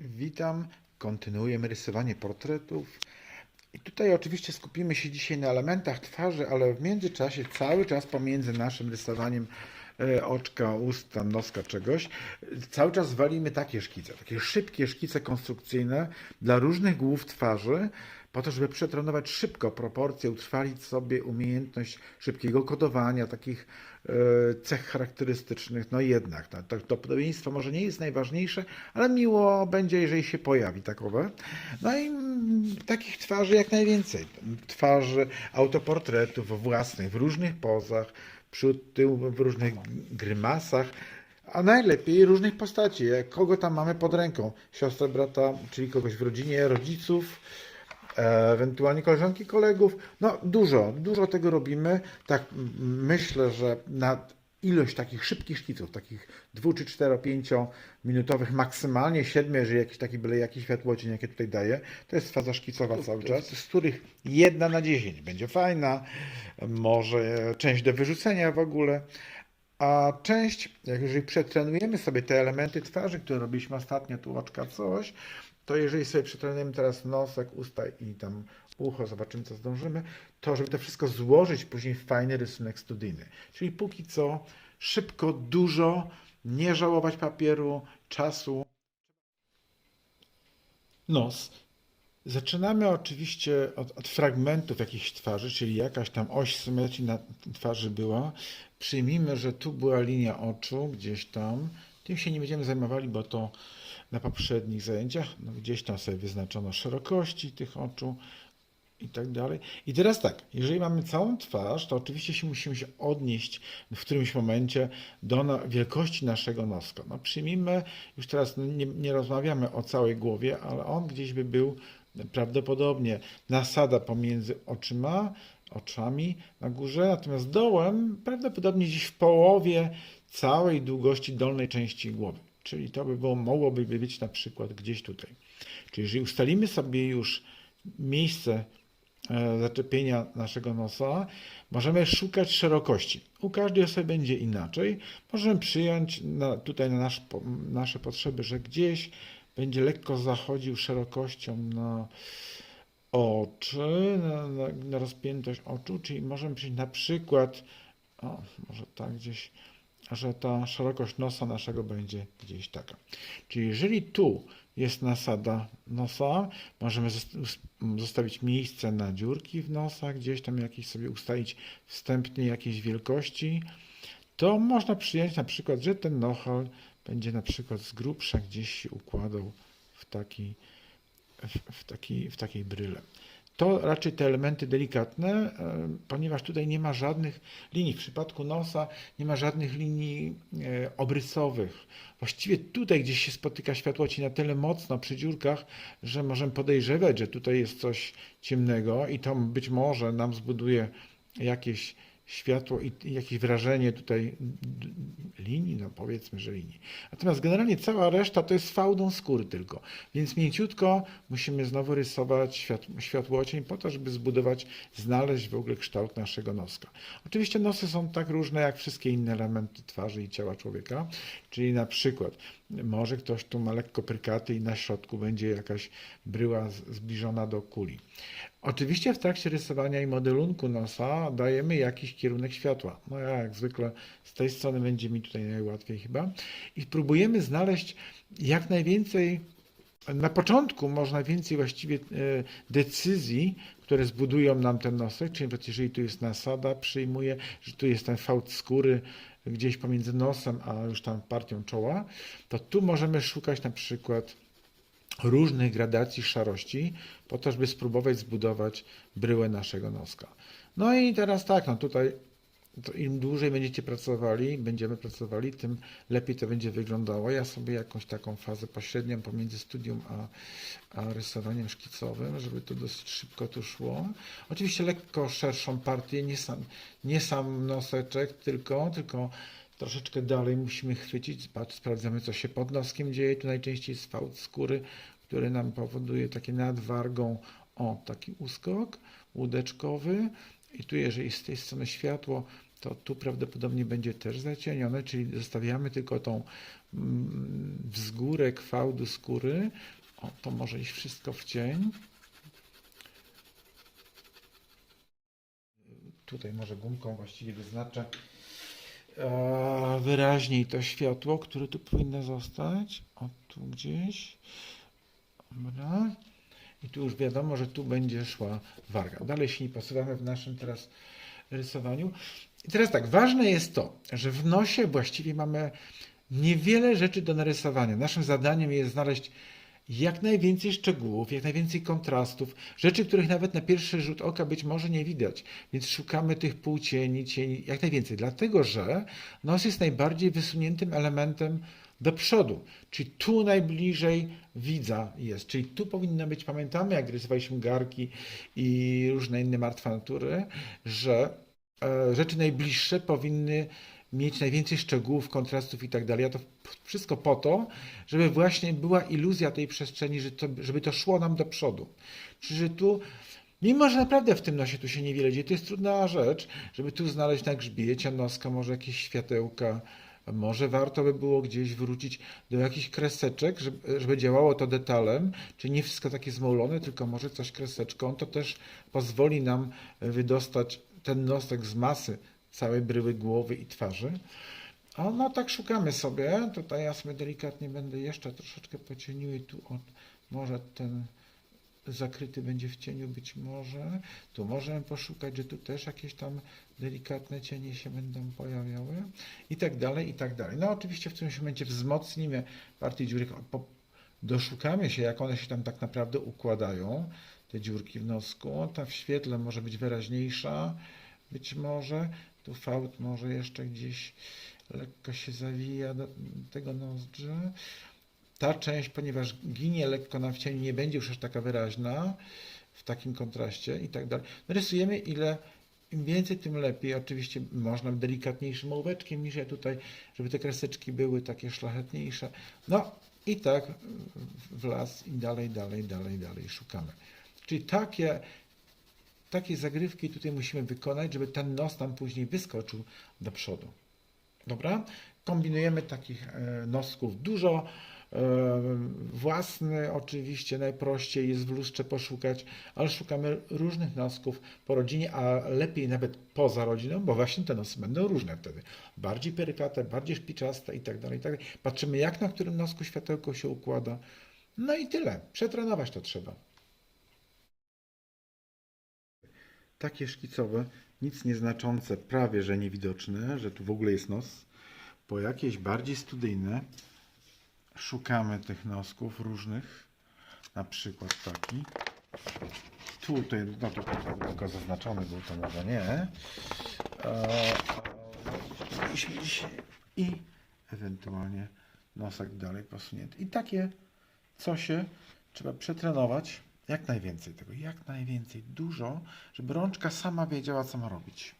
Witam, kontynuujemy rysowanie portretów. I tutaj oczywiście skupimy się dzisiaj na elementach twarzy, ale w międzyczasie cały czas pomiędzy naszym rysowaniem e, oczka, usta, noska, czegoś, cały czas walimy takie szkice, takie szybkie szkice konstrukcyjne dla różnych głów twarzy, po to, żeby przetrenować szybko proporcje, utrwalić sobie umiejętność szybkiego kodowania, takich e, cech charakterystycznych. No jednak, to, to podobieństwo może nie jest najważniejsze, ale miło będzie, jeżeli się pojawi takowe. No i mm, takich twarzy jak najwięcej. Twarzy, autoportretów własnych w różnych pozach, przód, tył, w różnych grymasach. A najlepiej różnych postaci. Kogo tam mamy pod ręką? Siostrę, brata, czyli kogoś w rodzinie, rodziców, ewentualnie koleżanki, kolegów. No dużo, dużo tego robimy. Tak myślę, że na ilość takich szybkich szkiców, takich dwu czy cztero, pięcio minutowych, maksymalnie siedmiu, jeżeli jakiś taki byle jaki światłocień, jakie tutaj daję, to jest faza szkicowa cały czas, z których jedna na dziesięć będzie fajna, może część do wyrzucenia w ogóle, a część, jak jeżeli przetrenujemy sobie te elementy twarzy, które robiliśmy ostatnio, tu oczka, coś, to jeżeli sobie przetrenujemy teraz nosek, usta i tam ucho, zobaczymy co zdążymy, to żeby to wszystko złożyć później w fajny rysunek studyjny. Czyli póki co szybko, dużo, nie żałować papieru, czasu. Nos. Zaczynamy oczywiście od, od fragmentów jakichś twarzy, czyli jakaś tam oś symetrii na twarzy była. Przyjmijmy, że tu była linia oczu, gdzieś tam. Tym się nie będziemy zajmowali, bo to na poprzednich zajęciach no, gdzieś tam sobie wyznaczono szerokości tych oczu i tak dalej. I teraz tak, jeżeli mamy całą twarz, to oczywiście się musimy się odnieść w którymś momencie do na, wielkości naszego noska. No przyjmijmy, już teraz nie, nie rozmawiamy o całej głowie, ale on gdzieś by był prawdopodobnie nasada pomiędzy oczyma, oczami na górze, natomiast dołem prawdopodobnie gdzieś w połowie całej długości dolnej części głowy. Czyli to by było, mogłoby być na przykład gdzieś tutaj. Czyli jeżeli ustalimy sobie już miejsce e, zaczepienia naszego nosa, możemy szukać szerokości. U każdej osoby będzie inaczej. Możemy przyjąć na, tutaj na nasz, nasze potrzeby, że gdzieś będzie lekko zachodził szerokością na oczy, na, na, na rozpiętość oczu, czyli możemy przyjąć na przykład, o, może tak gdzieś, że ta szerokość nosa naszego będzie gdzieś taka. Czyli jeżeli tu jest nasada nosa, możemy zostawić miejsce na dziurki w nosach, gdzieś tam jakieś sobie ustalić wstępnie jakieś wielkości, to można przyjąć na przykład, że ten nohal będzie na przykład z grubsza gdzieś się układał w, taki, w, w, taki, w takiej bryle. To raczej te elementy delikatne, e, ponieważ tutaj nie ma żadnych linii. W przypadku nosa nie ma żadnych linii e, obrysowych. Właściwie tutaj gdzieś się spotyka światłoci na tyle mocno przy dziurkach, że możemy podejrzewać, że tutaj jest coś ciemnego i to być może nam zbuduje jakieś światło i jakieś wrażenie tutaj linii, no powiedzmy, że linii. Natomiast generalnie cała reszta to jest fałdą skóry tylko, więc mięciutko musimy znowu rysować świat, światłocień po to, żeby zbudować, znaleźć w ogóle kształt naszego noska. Oczywiście nosy są tak różne jak wszystkie inne elementy twarzy i ciała człowieka, czyli na przykład może ktoś tu ma lekko prykaty i na środku będzie jakaś bryła zbliżona do kuli. Oczywiście w trakcie rysowania i modelunku nosa dajemy jakiś kierunek światła. No ja jak zwykle z tej strony będzie mi tutaj najłatwiej chyba. I próbujemy znaleźć jak najwięcej, na początku można więcej właściwie e, decyzji, które zbudują nam ten nosek, czyli jeżeli tu jest nasada, przyjmuję, że tu jest ten fałd skóry gdzieś pomiędzy nosem, a już tam partią czoła, to tu możemy szukać na przykład różnych gradacji szarości, po to, żeby spróbować zbudować bryłę naszego noska. No i teraz tak, no tutaj im dłużej będziecie pracowali, będziemy pracowali, tym lepiej to będzie wyglądało. Ja sobie jakąś taką fazę pośrednią pomiędzy studium a, a rysowaniem szkicowym, żeby to dosyć szybko tu szło. Oczywiście lekko szerszą partię, nie sam, nie sam noseczek tylko, tylko troszeczkę dalej musimy chwycić, patrz, sprawdzamy co się pod noskiem dzieje, tu najczęściej jest fałd skóry, który nam powoduje takie nadwargą, o taki uskok łódeczkowy i tu jeżeli z tej strony światło, to tu prawdopodobnie będzie też zacienione, czyli zostawiamy tylko tą mm, wzgórek fałdu skóry. O, to może iść wszystko w cień. Tutaj może gumką właściwie wyznaczę wyraźniej to światło, które tu powinno zostać. O, tu gdzieś. Dobra. I tu już wiadomo, że tu będzie szła warga. Dalej się nie posuwamy w naszym teraz rysowaniu. I teraz tak, ważne jest to, że w nosie właściwie mamy niewiele rzeczy do narysowania. Naszym zadaniem jest znaleźć jak najwięcej szczegółów, jak najwięcej kontrastów, rzeczy, których nawet na pierwszy rzut oka być może nie widać. Więc szukamy tych półcieni, cieni, jak najwięcej. Dlatego, że nos jest najbardziej wysuniętym elementem do przodu, czyli tu najbliżej widza jest, czyli tu powinno być, pamiętamy jak rysowaliśmy garki i różne inne martwe natury, że e, rzeczy najbliższe powinny mieć najwięcej szczegółów, kontrastów i tak dalej. A to wszystko po to, żeby właśnie była iluzja tej przestrzeni, że to, żeby to szło nam do przodu. Że tu, mimo że naprawdę w tym nosie tu się niewiele dzieje, to jest trudna rzecz, żeby tu znaleźć na grzbiecie noska może jakieś światełka, może warto by było gdzieś wrócić do jakichś kreseczek, żeby, żeby działało to detalem, czyli nie wszystko takie zmolone, tylko może coś kreseczką. To też pozwoli nam wydostać ten nosek z masy całej bryły głowy i twarzy. O, no tak szukamy sobie. Tutaj ja sobie delikatnie będę jeszcze troszeczkę pocienił i tu od, może ten zakryty będzie w cieniu być może. Tu możemy poszukać, że tu też jakieś tam delikatne cienie się będą pojawiały i tak dalej, i tak dalej. No oczywiście w którymś momencie wzmocnimy partię dziury, po- doszukamy się, jak one się tam tak naprawdę układają, te dziurki w nosku. Ta w świetle może być wyraźniejsza, być może. Tu fałd może jeszcze gdzieś lekko się zawija do tego nozdrza. Ta część, ponieważ ginie lekko na wcieniu, nie będzie już aż taka wyraźna w takim kontraście i tak dalej. Rysujemy ile im więcej, tym lepiej. Oczywiście można delikatniejszym ołóweczkiem niż ja tutaj, żeby te kreseczki były takie szlachetniejsze. No i tak w las i dalej, dalej, dalej, dalej szukamy. Czyli takie, takie zagrywki tutaj musimy wykonać, żeby ten nos nam później wyskoczył do przodu. Dobra? Kombinujemy takich e, nosków dużo. E, Własny oczywiście najprościej jest w lustrze poszukać, ale szukamy różnych nosków po rodzinie, a lepiej nawet poza rodziną, bo właśnie te nosy będą różne wtedy. Bardziej perykate, bardziej szpiczaste i tak dalej, i tak. Patrzymy jak na którym nosku światełko się układa. No i tyle. Przetrenować to trzeba. Takie szkicowe, nic nieznaczące, prawie że niewidoczne, że tu w ogóle jest nos. Po jakieś bardziej studyjne szukamy tych nosków różnych. Na przykład taki. Tutaj, no to tylko zaznaczony był, to może nie. E, I, ewentualnie nosek dalej posunięty. I takie cosie trzeba przetrenować jak najwięcej tego, jak najwięcej, dużo, żeby rączka sama wiedziała, co ma robić.